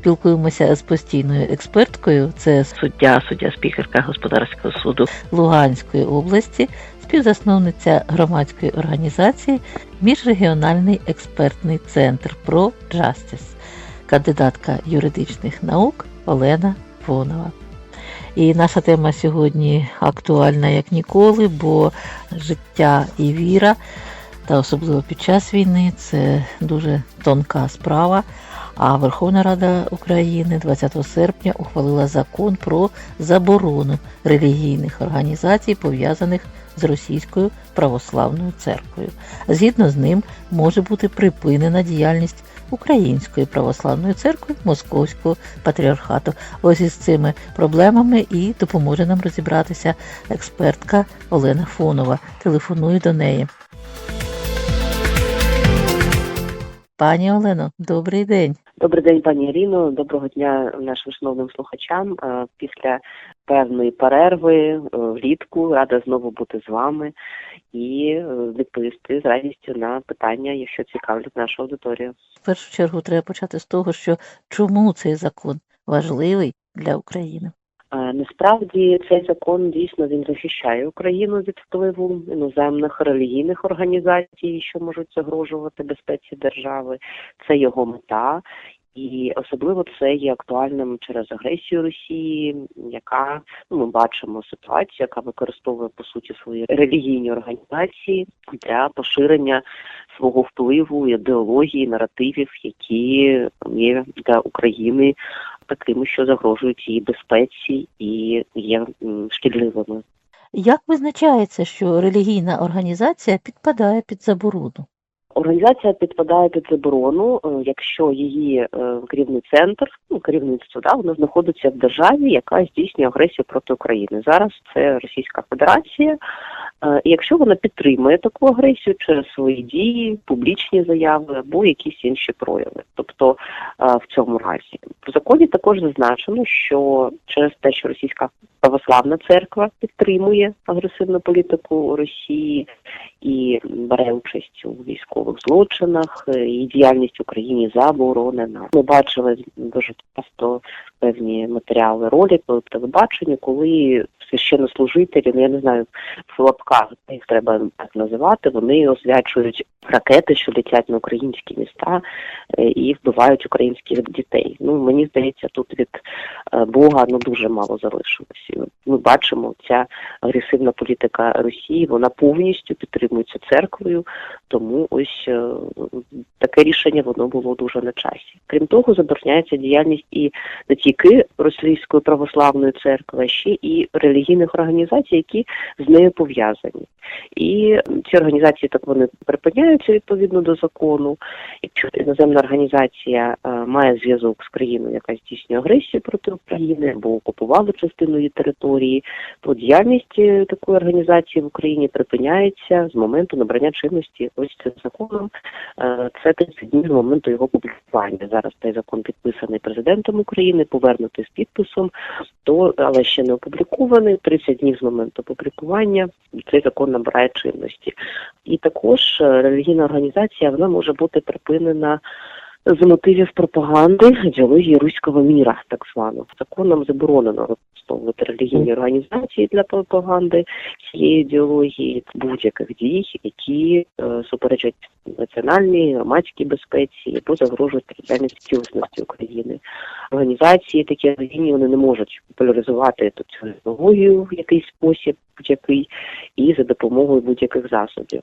Спілкуємося з постійною експерткою, це суддя, суддя спікерка господарського суду Луганської області, співзасновниця громадської організації Міжрегіональний експертний центр про Justice, кандидатка юридичних наук Олена Фонова. І наша тема сьогодні актуальна як ніколи, бо життя і віра, та особливо під час війни, це дуже тонка справа. А Верховна Рада України 20 серпня ухвалила закон про заборону релігійних організацій, пов'язаних з Російською православною церквою. Згідно з ним може бути припинена діяльність Української православної церкви Московського патріархату. Ось із цими проблемами і допоможе нам розібратися експертка Олена Фонова. Телефоную до неї. Пані Олено, добрий день. Добрий день, пані Ріно. Доброго дня нашим шановним слухачам. Е, Після певної перерви е, влітку рада знову бути з вами і е, відповісти з радістю на питання, якщо цікавлять нашу аудиторію. В першу чергу треба почати з того, що чому цей закон важливий для України. Насправді цей закон дійсно він захищає Україну від впливу іноземних релігійних організацій, що можуть загрожувати безпеці держави. Це його мета. І особливо це є актуальним через агресію Росії, яка ну ми бачимо ситуацію, яка використовує по суті свої релігійні організації для поширення свого впливу, ідеології, наративів, які є для України такими, що загрожують її безпеці і є шкідливими. Як визначається, що релігійна організація підпадає під заборону? Організація підпадає під заборону, е, якщо її е, керівний центр, ну керівництво, да, воно знаходиться в державі, яка здійснює агресію проти України. Зараз це Російська Федерація. Е, І якщо вона підтримує таку агресію через свої дії, публічні заяви або якісь інші прояви, тобто в цьому разі в законі також зазначено, що через те, що Російська православна церква підтримує агресивну політику Росії і бере участь у військових злочинах, е, і діяльність в Україні заборонена. Ми бачили дуже часто певні матеріали ролі по телебаченню, коли священнослужителі, ну я не знаю, в лапках їх треба так називати, вони освячують ракети, що летять на українські міста е, і вбивають українських дітей. Ну мені здається, тут від е, Бога ну дуже мало залишилось. Ми бачимо, ця агресивна політика Росії, вона повністю підтримується церквою, тому ось е, таке рішення воно було дуже на часі. Крім того, забороняється діяльність і не тільки Російської православної церкви, а ще і релігійних організацій, які з нею пов'язані. І ці організації так вони припиняються відповідно до закону. Якщо іноземна організація е, має зв'язок з країною, яка здійснює агресію проти України або окупувала частину її території, то діяльність е, такої організації в Україні припиняється моменту набрання чинності ось цим законом. Е, Це 30 днів з моменту його публікування. Зараз цей закон підписаний президентом України, повернутий з підписом, то але ще не опублікований. 30 днів з моменту публікування цей закон набирає чинності. І також е, релігійна організація вона може бути припинена з мотивів пропаганди ідеології руського міра, так звано. Законом заборонено використовувати релігійні організації для пропаганди цієї ідеології будь-яких дій, які е, суперечать національній громадській безпеці або загрожують територіальній цілісності України. Організації такі релігійні вони не можуть популяризувати цю ідеологію в якийсь спосіб, будь-який, і за допомогою будь-яких засобів.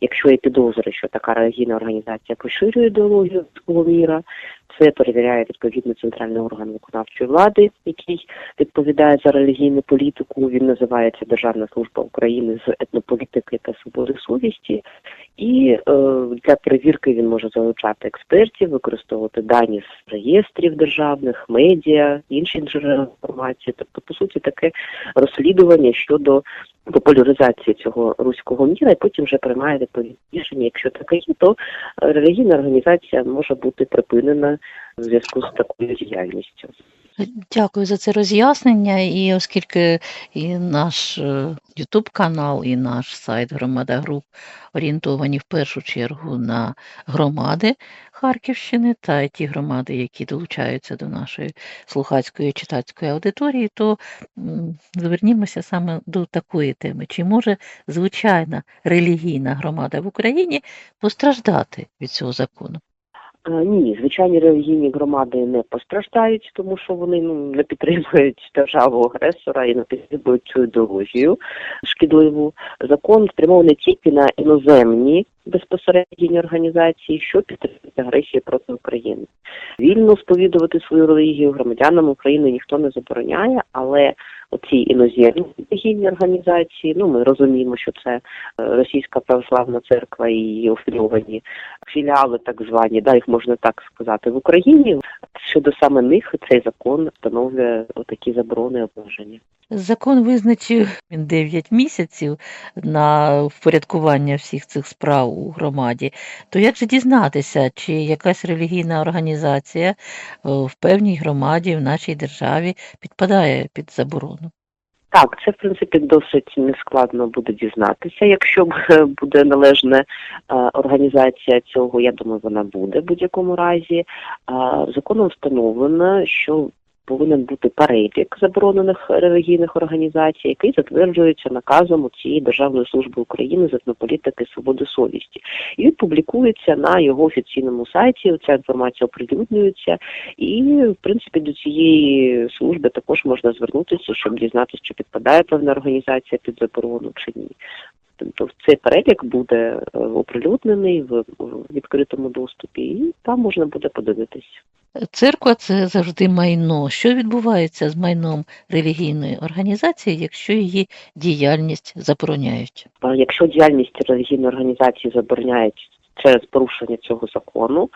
Якщо є підозри, що така релігійна організація поширює ідеологію міра, це перевіряє відповідно центральний орган виконавчої влади, який відповідає за релігійну політику. Він називається Державна служба України з етнополітики та свободи совісті. І е, для перевірки він може залучати експертів, використовувати дані з реєстрів державних, медіа, інші джерела інформації. Тобто, по суті, таке розслідування щодо популяризації цього руського міра, і потім вже приймає відповідні рішення. Якщо таке є, то е, релігійна організація може бути припинена в зв'язку з такою діяльністю. Дякую за це роз'яснення. І оскільки і наш Ютуб канал, і наш сайт Громада Груп орієнтовані в першу чергу на громади Харківщини та ті громади, які долучаються до нашої слухацької читацької аудиторії, то звернімося саме до такої теми. Чи може звичайна релігійна громада в Україні постраждати від цього закону? Ні, звичайні релігійні громади не постраждають, тому що вони ну не підтримують державу агресора і не підтримують цю ідеологію шкідливу. Закон спрямований тільки на іноземні безпосередні організації, що підтримують агресію проти України. Вільно сповідувати свою релігію громадянам України ніхто не забороняє, але оці іноземні релігійні організації, ну ми розуміємо, що це е, Російська православна церква і її афільовані філіали, так звані, да, їх можна так сказати, в Україні. Щодо саме них цей закон встановлює такі заборони обмеження. Закон визначив 9 місяців на впорядкування всіх цих справ у громаді. То як же дізнатися, чи якась релігійна організація е, в певній громаді в нашій державі підпадає під заборону? Так, це в принципі досить нескладно буде дізнатися. Якщо е, буде належна е, організація цього, я думаю, вона буде в будь-якому разі. Законом встановлено, що повинен бути перелік заборонених релігійних організацій, який затверджується наказом у цієї Державної служби України з етнополітики свободи совісті. І публікується на його офіційному сайті. Ця інформація оприлюднюється, і в принципі до цієї служби також можна звернутися, щоб дізнатися, чи підпадає певна організація під заборону чи ні. Тобто цей перелік буде е, оприлюднений в відкритому доступі, і там можна буде подивитись. Церква це завжди майно. Що відбувається з майном релігійної організації, якщо її діяльність забороняють? Якщо діяльність релігійної організації забороняють через порушення цього закону,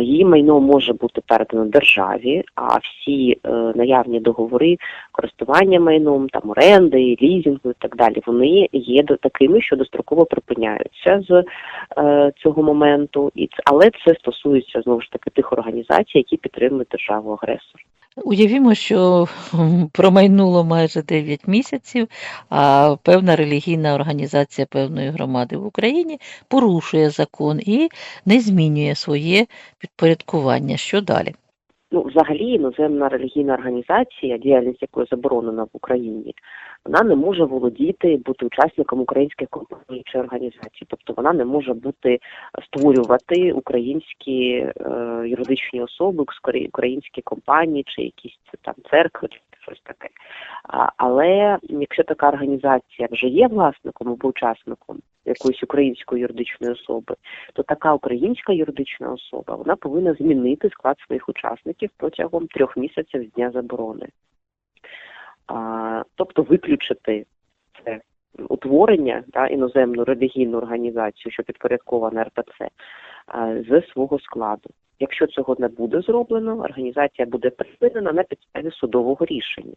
її майно може бути передано державі, а всі е, наявні договори користування майном, там оренди, лізінгу і так далі, вони є такими, що достроково припиняються з е, цього моменту, але це стосується знову ж таки тих організацій, які підтримують державу агресор. Уявімо, що промайнуло майже 9 місяців, а певна релігійна організація певної громади в Україні порушує закон і не змінює своє підпорядкування. Що далі? Ну, взагалі, іноземна релігійна організація, діяльність якої заборонена в Україні, вона не може володіти, бути учасником українських компаній чи організацій. Тобто вона не може бути створювати українські е, юридичні особи, українські компанії чи якісь там церкви, щось таке. Але якщо така організація вже є власником або учасником якоїсь української юридичної особи, то така українська юридична особа вона повинна змінити склад своїх учасників протягом трьох місяців з дня заборони. Тобто виключити це утворення та іноземну релігійну організацію, що підпорядкована РПЦ, з свого складу. Якщо цього не буде зроблено, організація буде припинена на підставі судового рішення.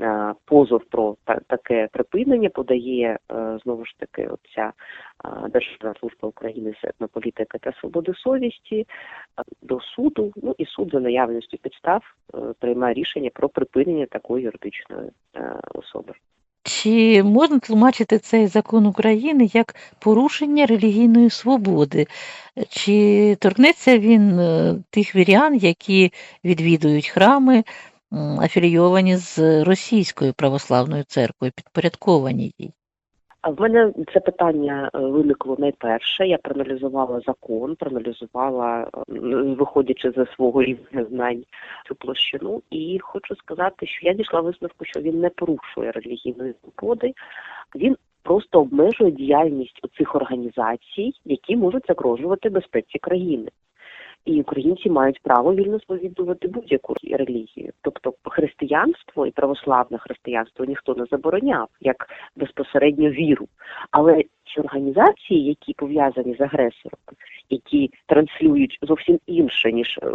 Е, Позов про таке припинення подає е, знову ж таки оця е, Державна служба України з етнополітики та свободи совісті до суду. Ну і суд за наявністю підстав приймає рішення про припинення такої юридичної особи. Чи можна тлумачити цей закон України як порушення релігійної свободи? Чи торкнеться він е, тих вірян, які відвідують храми, афілійовані з Російською православною церквою, підпорядковані їй? В мене це питання е, виникло найперше. Я проаналізувала закон, проаналізувала, е, виходячи за свого рівня знань цю площину, і хочу сказати, що я дійшла висновку, що він не порушує релігійної свободи, він просто обмежує діяльність цих організацій, які можуть загрожувати безпеці країни. І українці мають право вільно сповідувати будь-яку релігію. Тобто християнство і православне християнство ніхто не забороняв як безпосередньо віру. Але інші організації, які пов'язані з агресором, які транслюють зовсім інше ніж е,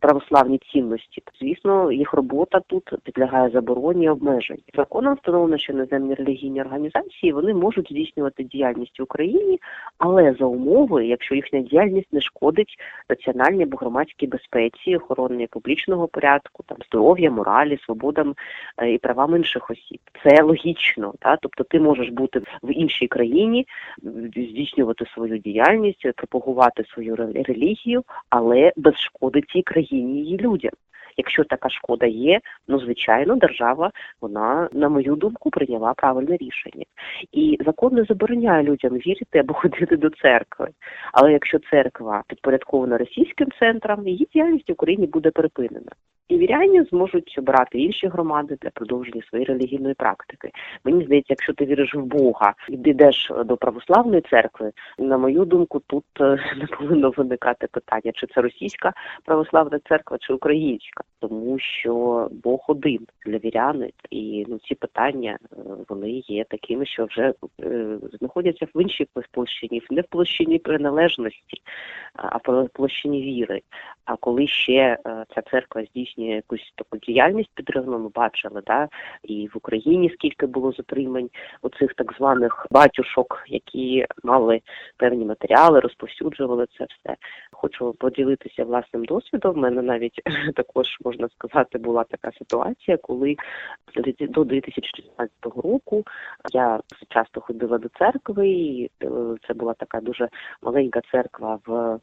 православні цінності, то звісно, їх робота тут підлягає забороні і обмежень. Законом встановлено, що іноземні релігійні організації вони можуть здійснювати діяльність в Україні, але за умови, якщо їхня діяльність не шкодить національній або громадській безпеці, охороні публічного порядку, там здоров'я, моралі, свободам е, і правам інших осіб. Це логічно, та тобто ти можеш бути в іншій країні, здійснювати свою діяльність, пропагувати свою ре- релігію, але без шкоди цій країні її людям. Якщо така шкода є, ну звичайно, держава вона, на мою думку, прийняла правильне рішення. І закон не забороняє людям вірити або ходити до церкви. Але якщо церква підпорядкована російським центрам, її діяльність в Україні буде припинена. І віряні зможуть обирати інші громади для продовження своєї релігійної практики. Мені здається, якщо ти віриш в Бога і йдеш до православної церкви, на мою думку, тут е, не повинно виникати питання, чи це російська православна церква, чи українська, тому що Бог один для віряни, і ну ці питання е, вони є такими, що вже е, знаходяться в іншій площині, не в площині приналежності, а в площині віри. А коли ще е, ця церква здійснює якусь таку діяльність підривну, ми бачили, да, і в Україні скільки було затримань оцих так званих батюшок, які мали певні матеріали, розповсюджували це все. Хочу поділитися власним досвідом. У мене навіть також можна сказати була така ситуація, коли до 2016 року я часто ходила до церкви, і е, це була така дуже маленька церква в.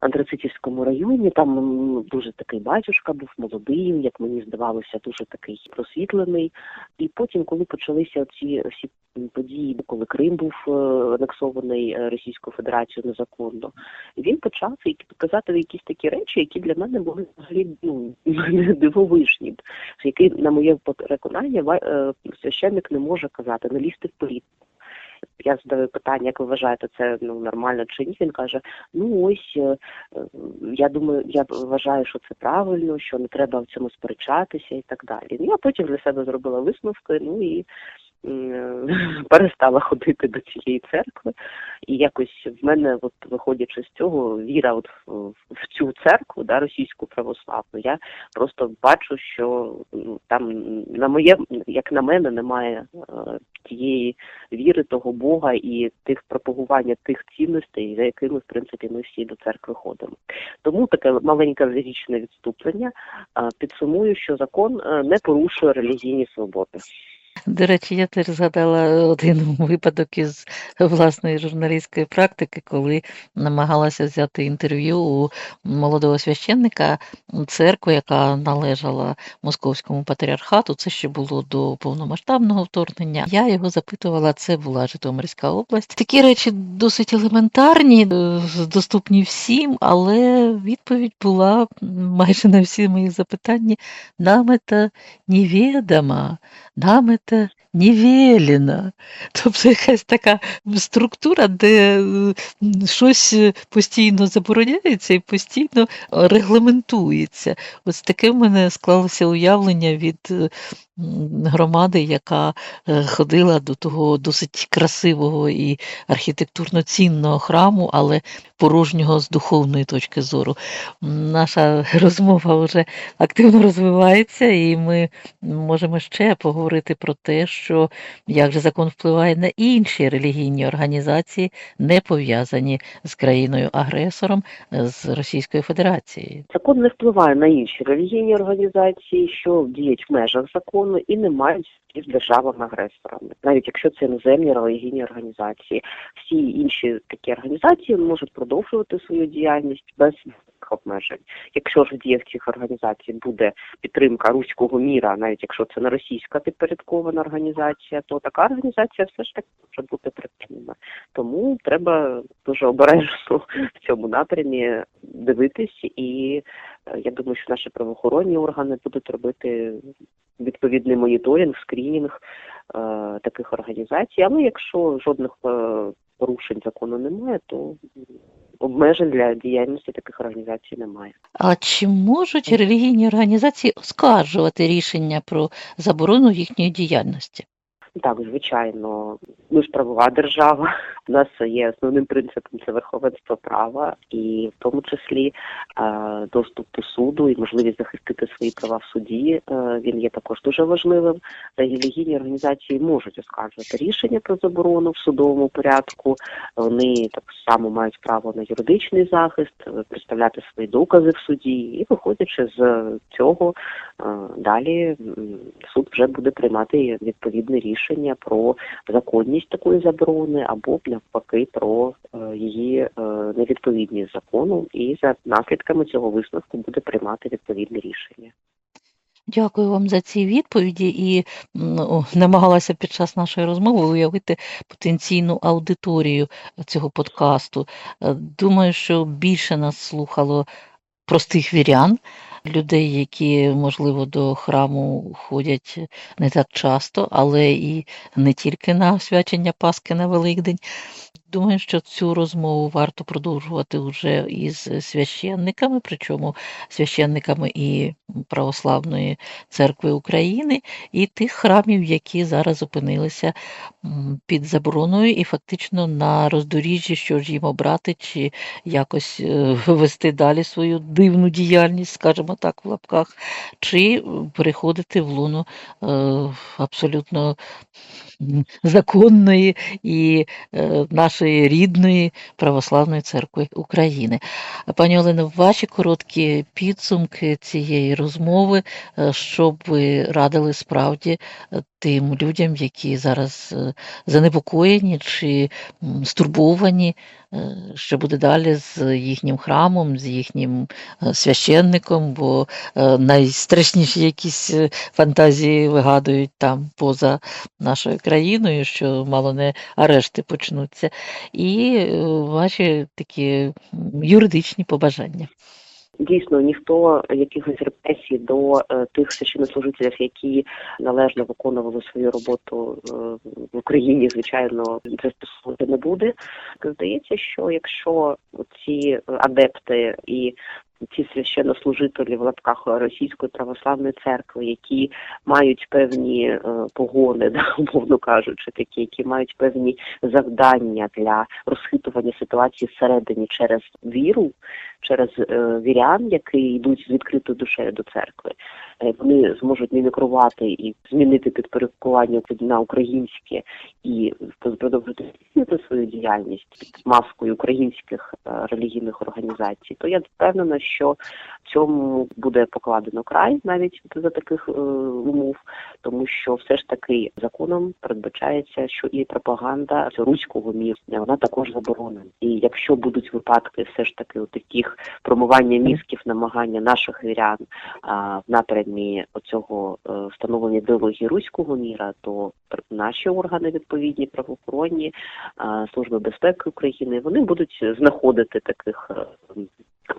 Антрацитівському районі там дуже такий батюшка був молодий, як мені здавалося, дуже такий просвітлений. І потім, коли почалися ці всі події, коли Крим був е, анексований е, Російською Федерацією незаконно, він почав які- казати якісь такі речі, які для мене були взагалі ну дивовижні, які, на моє переконання, е, священник не може казати, не лізти в політику. Я задаю питання, як ви вважаєте, це ну нормально чи ні? Він каже: ну ось е, е, я думаю, я вважаю, що це правильно, що не треба в цьому сперечатися і так далі. Ну я потім для себе зробила висновки, ну і перестала ходити до цієї церкви. І якось в мене, от виходячи з цього, віра от в, цю церкву, да, російську православну, я просто бачу, що там на моє, як на мене, немає е, тієї віри того Бога і тих пропагування тих цінностей, за якими в принципі ми всі до церкви ходимо. Тому таке маленьке ліричне відступлення. Е, Підсумую, що закон е, не порушує релігійні свободи. До речі, я теж згадала один випадок із власної журналістської практики, коли намагалася взяти інтерв'ю у молодого священника церкви, яка належала московському патріархату. Це ще було до повномасштабного вторгнення. Я його запитувала, це була Житомирська область. Такі речі досить елементарні, е, доступні всім, але відповідь була майже на всі мої запитання. Нам це невідомо, нам це не велено. Тобто якась така структура, де щось е, постійно забороняється і постійно регламентується. Ось таке в мене склалося уявлення від е, громади, яка е, ходила до того досить красивого і архітектурно цінного храму, але порожнього з духовної точки зору. Наша розмова вже активно розвивається, і ми можемо ще поговорити про те, що як же закон впливає на інші релігійні організації, не пов'язані з країною-агресором, з Російською Федерацією. Закон не впливає на інші релігійні організації, що діють в межах закону і не мають з державами-агресорами, навіть якщо це іноземні релігійні організації. Всі інші такі організації можуть продовжувати свою діяльність без жодних обмежень. Якщо ж в діях цих організацій буде підтримка руського міра, навіть якщо це не російська підпорядкована організація, то така організація все ж таки може бути припинена. Тому треба дуже обережно в цьому напрямі дивитись, і е, я думаю, що наші правоохоронні органи будуть робити відповідний моніторинг, скрінінг е, таких організацій. Але якщо жодних е, порушень закону немає, то обмежень для діяльності таких організацій немає. А чи можуть релігійні організації оскаржувати рішення про заборону їхньої діяльності? Так, звичайно, ми ж правова держава. У нас є основним принципом це верховенство права, і в тому числі е, доступ до суду і можливість захистити свої права в суді. е, Він є також дуже важливим. Релігійні організації можуть оскаржувати рішення про заборону в судовому порядку. Вони так само мають право на юридичний захист, е, представляти свої докази в суді, і виходячи з цього, далі суд вже буде приймати відповідне рішення про законність такої заборони або навпаки про е, її е, невідповідність закону, і за наслідками цього висновку буде приймати відповідне рішення. Дякую вам за ці відповіді і о, намагалася під час нашої розмови уявити потенційну аудиторію цього подкасту. Е, Думаю, що більше нас слухало простих вірян, людей, які, можливо, до храму ходять не так часто, але і не тільки на освячення Пасхи на Великдень. Думаю, що цю розмову варто продовжувати вже із священниками, причому священниками і Православної церкви України, і тих храмів, які зараз опинилися під забороною, і фактично на роздоріжжі, що ж їм обрати, чи якось е, вести далі свою дивну діяльність, скажімо так, в лапках, чи приходити переходити в луну е, абсолютно законної і е, нашої рідної православної церкви України. Пані Олено, ваші короткі підсумки цієї розмови, е, що б ви радили справді е, тим людям, які зараз занепокоєні чи стурбовані, що буде далі з їхнім храмом, з їхнім священником, бо найстрашніші якісь фантазії вигадують там поза нашою країною, що мало не арешти почнуться, і е, ваші такі юридичні побажання. Дійсно, ніхто якихось репресій до е, тих священнослужителів, які належно виконували свою роботу е, в Україні, звичайно, застосовувати не буде. Здається, що якщо ці адепти і ці священнослужителі в лапках Російської православної церкви, які мають певні е, погони, да, умовно кажучи, такі, які мають певні завдання для розхитування ситуації всередині через віру, через е, вірян, які йдуть з відкритою душею до церкви. Е, Вони зможуть мімікрувати і змінити підпорядкування на українське і продовжити свою діяльність під маскою українських релігійних організацій, то я впевнена, що цьому буде покладено край навіть за таких е, умов, тому що все ж таки законом передбачається, що і пропаганда руського міста вона також заборонена. І якщо будуть випадки, все ж таки у таких промивання мізків, намагання наших вірян а, в напрямі оцього е, встановлення ідеології руського міра, то наші органи відповідні правоохоронні служби безпеки України вони будуть знаходити таких.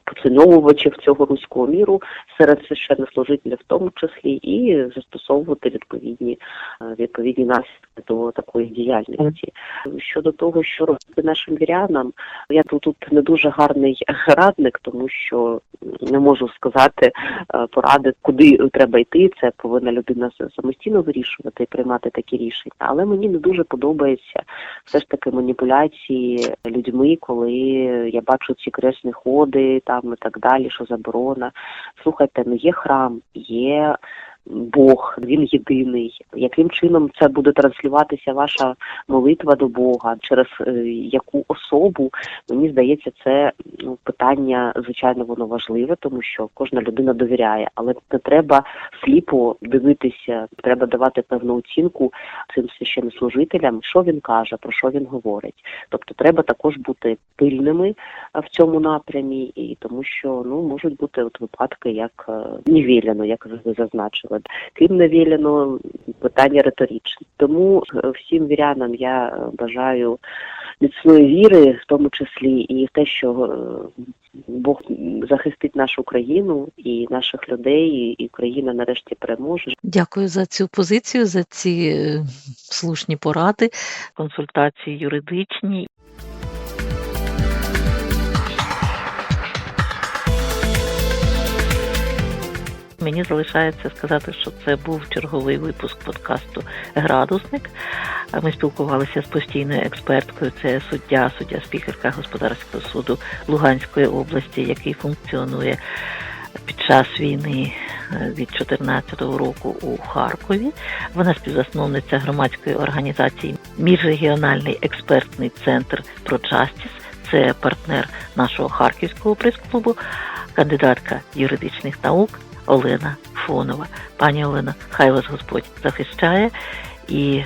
Поціновувачів цього руського міру серед священнослужителів, в тому числі, і застосовувати відповідні е, відповідні наслідки до такої діяльності. Щодо того, що робити нашим вірянам, я тут, тут не дуже гарний радник, тому що не можу сказати е, поради, куди треба йти. Це повинна людина самостійно вирішувати і приймати такі рішення. Але мені не дуже подобається все ж таки маніпуляції людьми, коли я бачу ці кресні ходи там і так далі, що заборона. Слухайте, ну є храм, є. Бог, він єдиний. Яким чином це буде транслюватися ваша молитва до Бога, через е, яку особу? Мені здається, це ну, питання, звичайно, воно важливе, тому що кожна людина довіряє, але не треба сліпо дивитися, треба давати певну оцінку цим священнослужителям, що він каже, про що він говорить. Тобто треба також бути пильними е, в цьому напрямі, і тому що ну можуть бути от випадки, як е, невіляно, як ви зазначили. Ким невіляно питання риторичне. Тому е, всім вірянам я е, бажаю міцної віри, в тому числі і в те, що е, Бог захистить нашу країну і наших людей, і Україна нарешті переможе. Дякую за цю позицію, за ці слушні поради, консультації юридичні. Мені залишається сказати, що це був черговий випуск подкасту Градусник. Ми спілкувалися з постійною експерткою. Це суддя, суддя спікерка господарського суду Луганської області, який функціонує під час війни е, від 2014 року у Харкові. Вона співзасновниця громадської організації Міжрегіональний експертний центр ProJustice. Це партнер нашого харківського прес-клубу, кандидатка юридичних наук Олена Фонова. Пані Олена, хай вас Господь захищає і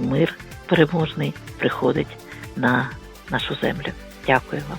мир переможний приходить на нашу землю. Дякую вам.